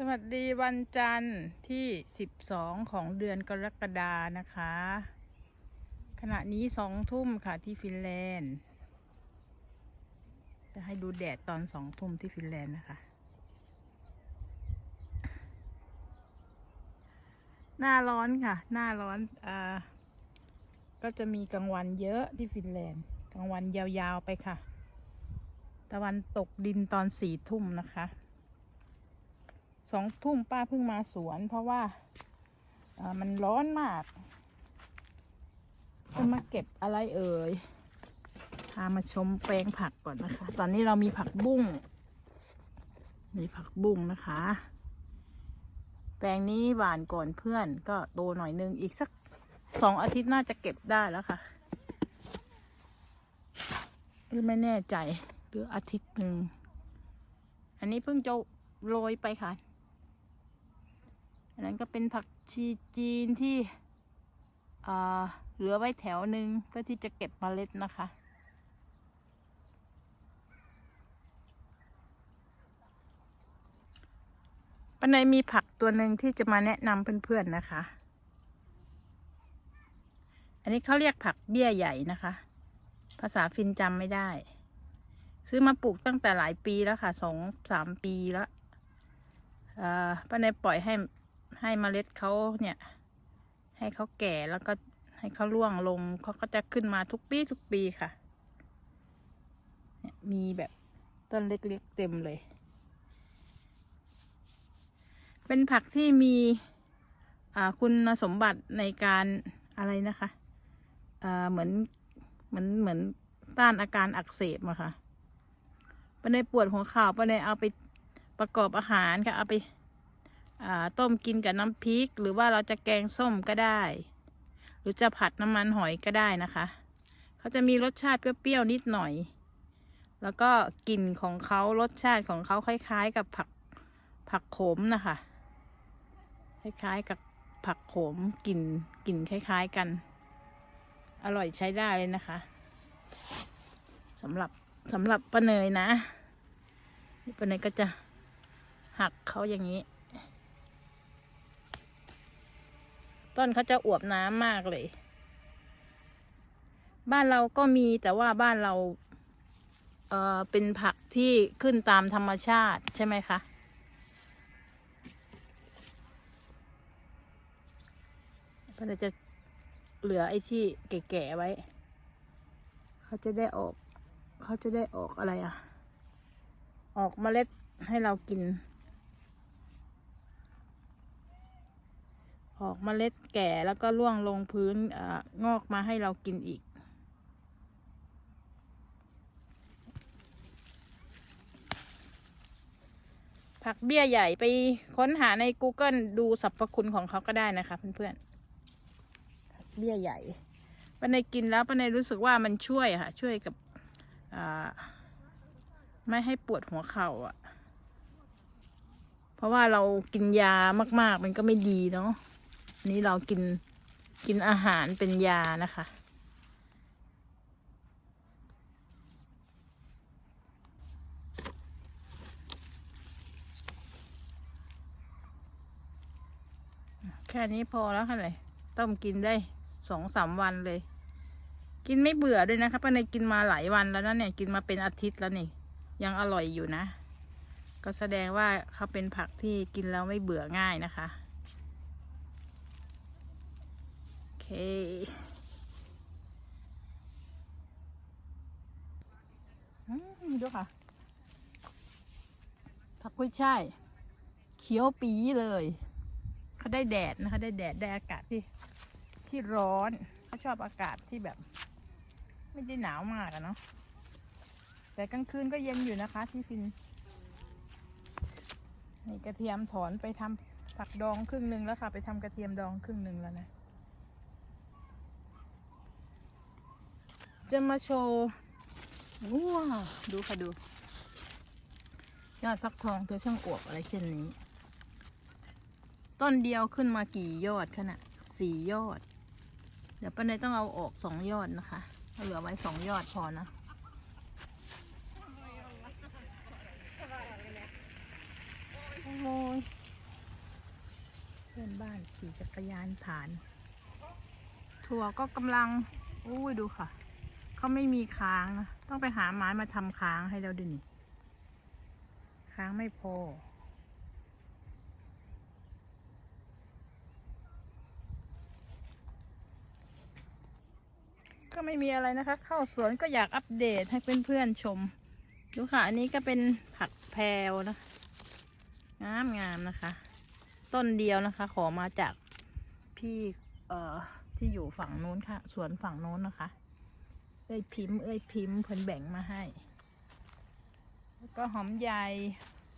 สวัสดีวันจันทร์ที่ 12 ของเดือนกรกฎานะคะ ขณะนี้สองทุ่มค่ะที่ฟินแลนด์ จะให้ดูแดดตอนสองทุ่มที่ฟินแลนด์นะคะ หน้าร้อนค่ะ หน้าร้อนอ่าก็จะมีกลางวันเยอะที่ฟินแลนด์ กลางวันยาวๆไปค่ะ ตะวันตกดินตอนสี่ทุ่มนะคะ สองทุ่มป้าเพิ่งมาสวน เพราะว่ามันร้อนมาก จะมาเก็บอะไรเอ่ย พามาชมแปลงผักก่อนนะคะ ตอนนี้เรามีผักบุ้ง มีผักบุ้งนะคะ แปลงนี้หวานก่อนเพื่อนก็โตหน่อยนึง อีกสักสองอาทิตย์น่าจะเก็บได้แล้วค่ะหรือไม่แน่ใจ หรืออาทิตย์หนึ่ง อันนี้เพิ่งจะโรยไปค่ะ อันนั้นก็เป็นผักชีจีนที่เหลือไว้แถวหนึ่งเพื่อที่จะเก็บเมล็ดนะคะ ปันในมีผักตัวหนึ่งที่จะมาแนะนำเพื่อนๆนะคะ อันนี้เขาเรียกผักเบี้ยใหญ่นะคะ ภาษาฟินจำไม่ได้ ซื้อมาปลูกตั้งแต่หลายปีแล้วค่ะสองสามปีแล้วอ่าป้าในปล่อยให้ ให้เมล็ดเขาเนี่ย ให้เขาแก่แล้วก็ให้เขาร่วงลงเขาก็จะขึ้นมาทุกปีทุกปีค่ะเนี่ยมีแบบต้นเล็กๆเต็มเลย เป็นผักที่มีอ่าคุณสมบัติในการอะไรนะคะอ่าเหมือนเหมือนเหมือนต้านอาการอักเสบอะค่ะปในปวดหัวเข่าปในเอาไปประกอบอาหารค่ะเอาไป ต้มกินกับน้ำพริก หรือว่าเราจะแกงส้มก็ได้ หรือจะผัดน้ำมันหอยก็ได้นะคะ เขาจะมีรสชาติเปรี้ยวๆนิดหน่อย แล้วก็กลิ่นของเขารสชาติของเขาคล้าย ๆ กับผักผักโขมนะคะ คล้ายๆกับผักโขมกลิ่นกลิ่นคล้าย ๆกัน อร่อยใช้ได้เลยนะคะสำหรับสำหรับป้าเนยนะป้าเนยก็จะหักเขาอย่างนี้ ต้นเขาจะอวบน้ำมากเลย บ้านเราก็มีแต่ว่าบ้านเราเอ่อเป็นผักที่ขึ้นตามธรรมชาติใช่ไหมคะเลยจะเหลือไอ้ที่แก่ๆไว้ เขาจะได้ออก เขาจะได้ออกอะไรอะออกเมล็ดให้เรากิน ออกเมล็ดแก่แล้วก็ร่วงลงพื้นองอกมาให้เรากินอีก ผักเบี้ยใหญ่ไปค้นหาใน Google ดูสรรพคุณของเขาก็ได้นะคะเพื่อนๆ ผักเบี้ยใหญ่ป้าในกินแล้วป้าในรู้สึกว่ามันช่วยค่ะ ช่วยกับไม่ให้ปวดหัวเข่าอะ เพราะว่าเรากินยามาก ๆ มันก็ไม่ดีเนาะ นี้เรากินกินอาหารเป็นยานะคะ แค่นี้พอแล้วค่ะเลยต้มกินได้สองสามวันเลย กินไม่เบื่อด้วยนะคะป้าในกินมาหลายวันแล้วนะเนี่ยกินมาเป็นอาทิตย์แล้วนี่ ยังอร่อยอยู่นะ ก็แสดงว่าเขาเป็นผักที่กินแล้วไม่เบื่อง่ายนะคะ โอ เคดูค่ะ ผักกุ้ยช่ายเขียวปีเลย เขาได้แดดนะคะ ได้แดด ได้อากาศที่ที่ร้อน เขาชอบอากาศที่แบบ ไม่ได้หนาวมากอะเนาะ แต่กลางคืนก็เย็นอยู่นะคะ ที่ฟิน นี่กระเทียมถอนไปทำผักดองครึ่งหนึ่งแล้วค่ะ ไปทำกระเทียมดองครึ่งหนึ่งแล้วนะ จะมาโชว์ว้าวดูค่ะดู ยอดฟักทองเธอช่างอวบอะไรเช่นนี้ ต้นเดียวขึ้นมากี่ยอดขนาดสี่ยอด เดี๋ยวป้าเนต้องเอาออกสองยอดนะคะ เหลือไว้สองยอดพอนะโอ้โหอนบ้านขี่จักรยานผ่าน ถั่วก็กำลัง อุ้ยดูค่ะ เขาไม่มีค้างนะต้องไปหาไม้มาทำค้างให้เราดูนี่ค้างไม่พอ ก็ไม่มีอะไรนะคะ เข้าสวนก็อยากอัปเดตให้เพื่อนๆชม ดูค่ะ อันนี้ก็เป็นผักแพรวนะ งามงามนะคะ ต้นเดียวนะคะ ขอมาจากพี่เอ่อที่อยู่ฝั่งนู้นค่ะ สวนฝั่งนู้นนะคะ เอ้ยพิมพ์เอ้ยพิมพ์เพิ่นแบ่งมาให้ แล้วก็หอมใหญ่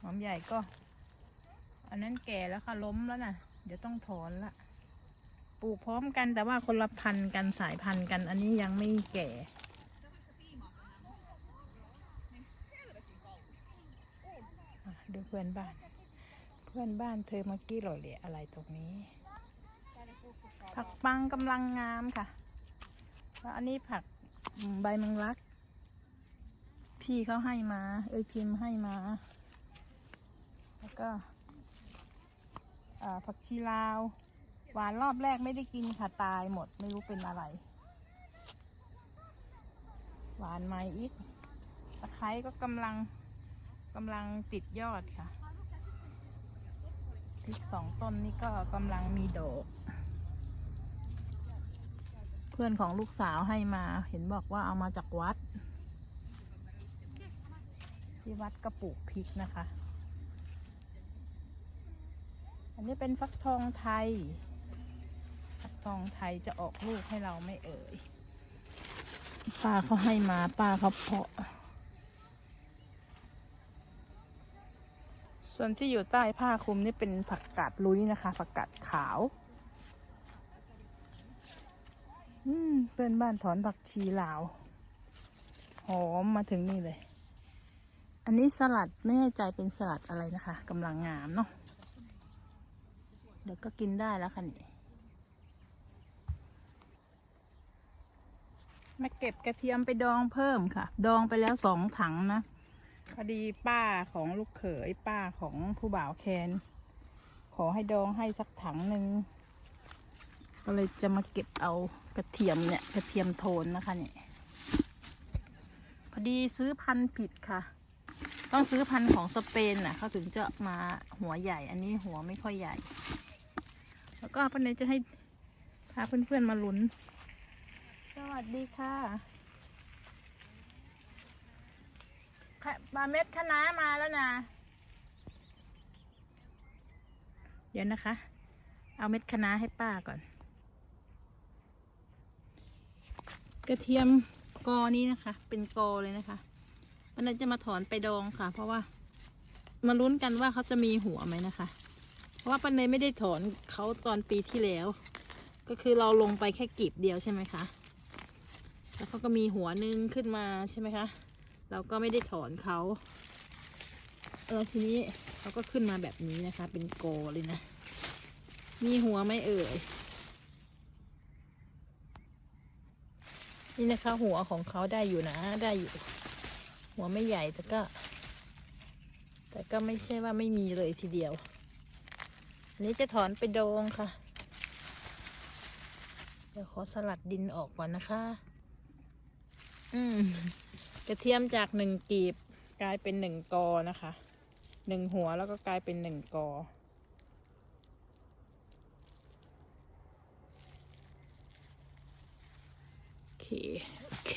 หอมใหญ่ก็ อันนั้นแก่แล้วค่ะล้มแล้วนะเดี๋ยวต้องถอนละปลูกพร้อมกันแต่ว่าคนละพันธุ์กันสายพันธุ์กัน อันนี้ยังไม่แก่ดูเพื่อนบ้าน เพื่อนบ้านเธอเมื่อกี้หล่อเหลี่ยอะไรตรงนี้ ผักปังกำลังงามค่ะแล้วอันนี้ผัก ใบมังลัก พี่เขาให้มา เอ้ยพิมพ์ให้มา แล้วก็ผักชีลาว หวานรอบแรกไม่ได้กินค่ะตายหมดไม่รู้เป็นอะไร หวานไหมอีกตะไคร้ก็กำลังกำลังติดยอดค่ะพริกสองต้นนี่ก็กำลังมีดอก พื่อนของลูกสาวให้มา เห็นบอกว่าเอามาจากวัด ที่วัดก็ปลูกพริกนะคะ อันนี้เป็นฟักทองไทย ฟักทองไทยจะออกลูกให้เราไม่เอ่ย ป้าเขาให้มาป้าเขาเพาะ ส่วนที่อยู่ใต้ผ้าคลุมนี่เป็นผักกาดลุยนะคะ ผักกาดขาว อืม เพื่อนบ้านถอนผักชีลาว หอมมาถึงนี่เลย อันนี้สลัดไม่แน่ใจเป็นสลัดอะไรนะคะกำลังงามเนาะเดี๋ยวก็กินได้แล้วค่ะนี่มาเก็บกระเทียมไปดองเพิ่มค่ะ ดองไปแล้วสองถังนะพอดีป้าของลูกเขยป้าของผู้บ่าวแคน ขอให้ดองให้สักถังหนึ่ง ก็เลยจะมาเก็บเอากระเทียมเนี่ยกระเทียมโทนนะคะเนี่ยพอดีซื้อพันธุ์ผิดค่ะ ต้องซื้อพันธุ์ของสเปนน่ะเขาถึงจะมาหัวใหญ่ อันนี้หัวไม่ค่อยใหญ่ แล้วก็ปันนี้จะให้พาเพื่อนๆมาลุ้น สวัสดีค่ะค่ะมาเม็ดคะน้ามาแล้วนะเดี๋ยวนะคะ เอาเม็ดคะน้าให้ป้าก่อน กระเทียมกอนี้นะคะ เป็นกอเลยนะคะวันนี้จะมาถอนไปดองค่ะ เพราะว่ามาลุ้นกันว่าเขาจะมีหัวไหมนะคะ เพราะว่าปันเนยไม่ได้ถอนเขาตอนปีที่แล้ว ก็คือเราลงไปแค่กีบเดียวใช่ไหมคะแล้วเขาก็มีหัวนึงขึ้นมาใช่ไหมคะ เราก็ไม่ได้ถอนเขาเออทีนี้เขาก็ขึ้นมาแบบนี้นะคะ เป็นโกเลยนะ มีหัวไหม่เอ่ย นี่นะคะ หัวของเขาได้อยู่นะ ได้อยู่ หัวไม่ใหญ่แต่ก็ แต่ก็ไม่ใช่ว่าไม่มีเลยทีเดียว อันนี้จะถอนไปดองค่ะ เดี๋ยวขอสลัดดินออกก่อนนะคะ อืมกระเทียมจากหนึ่งกีบกลายเป็นหนึ่งกอนะคะหนึ่งหัวแล้วก็กลายเป็นหนึ่งกอ โอเคโอเค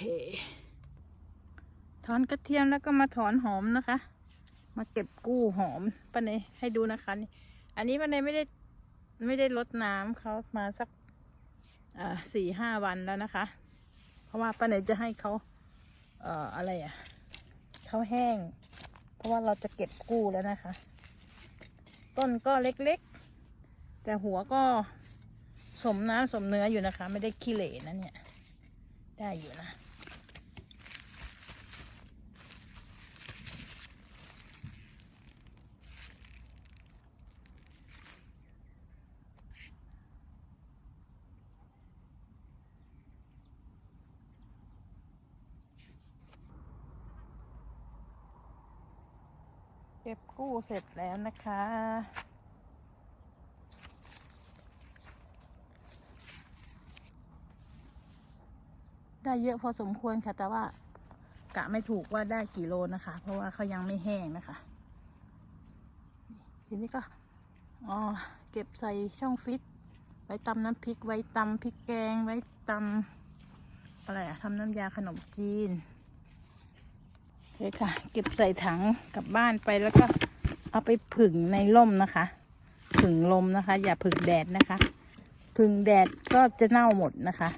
ถอนกระเทียมแล้วก็มาถอนหอมนะคะ มาเก็บกู้หอมป้าเนยให้ดูนะคะนี่ อันนี้ป้าเนยไม่ได้ไม่ได้ลดน้ำเขามาสักสี่ห้าวันแล้วนะคะ เพราะว่าป้าเนยจะให้เขาเอ่ออะไรอะเขาแห้ง เพราะว่าเราจะเก็บกู้แล้วนะคะ ต้นก็เล็กๆ แต่หัวก็สมน้ำสมเนื้ออยู่นะคะ ไม่ได้ขี้เหร่นะเนี่ย ได้อยู่นะ เก็บกู้เสร็จแล้วนะคะ ได้เยอะพอสมควรค่ะ แต่ว่ากะไม่ถูกว่าได้กี่โลนะคะ เพราะว่าเขายังไม่แห้งนะคะทีนี้ก็อ๋อเก็บใส่ช่องฟิต ไว้ตำน้ำพริก ไว้ตำพริกแกง ไว้ตำอะไรอะทำน้ำยาขนมจีนโอเคค่ะ เก็บใส่ถังกลับบ้านไปแล้วก็เอาไปผึ่งในร่มนะคะ ผึ่งลมนะคะ อย่าผึ่งแดดนะคะ ผึ่งแดดก็จะเน่าหมดนะคะ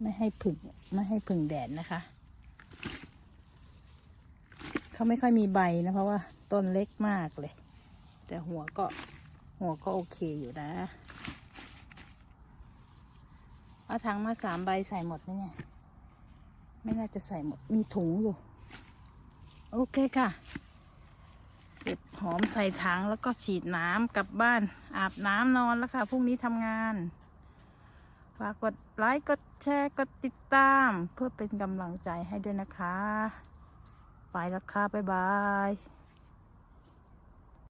ไม่ให้ผึ่งไม่ให้ผึ่งแดดนะคะ เขาไม่ค่อยมีใบนะเพราะว่าต้นเล็กมากเลย แต่หัวก็หัวก็โอเคอยู่นะเอาถังมาสามใบใส่หมดไหมเนี่ไงไม่น่าจะใส่หมด มีถุงอยู่ โอเคค่ะ เก็บหอมใส่ถังแล้วก็ฉีดน้ำกลับบ้าน อาบน้ำนอนแล้วค่ะ พรุ่งนี้ทำงาน ฝากกดไลค์ กดแชร์ กดติดตาม เพื่อเป็นกำลังใจให้ด้วยนะคะ ไปแล้วค่ะ บ๊ายบาย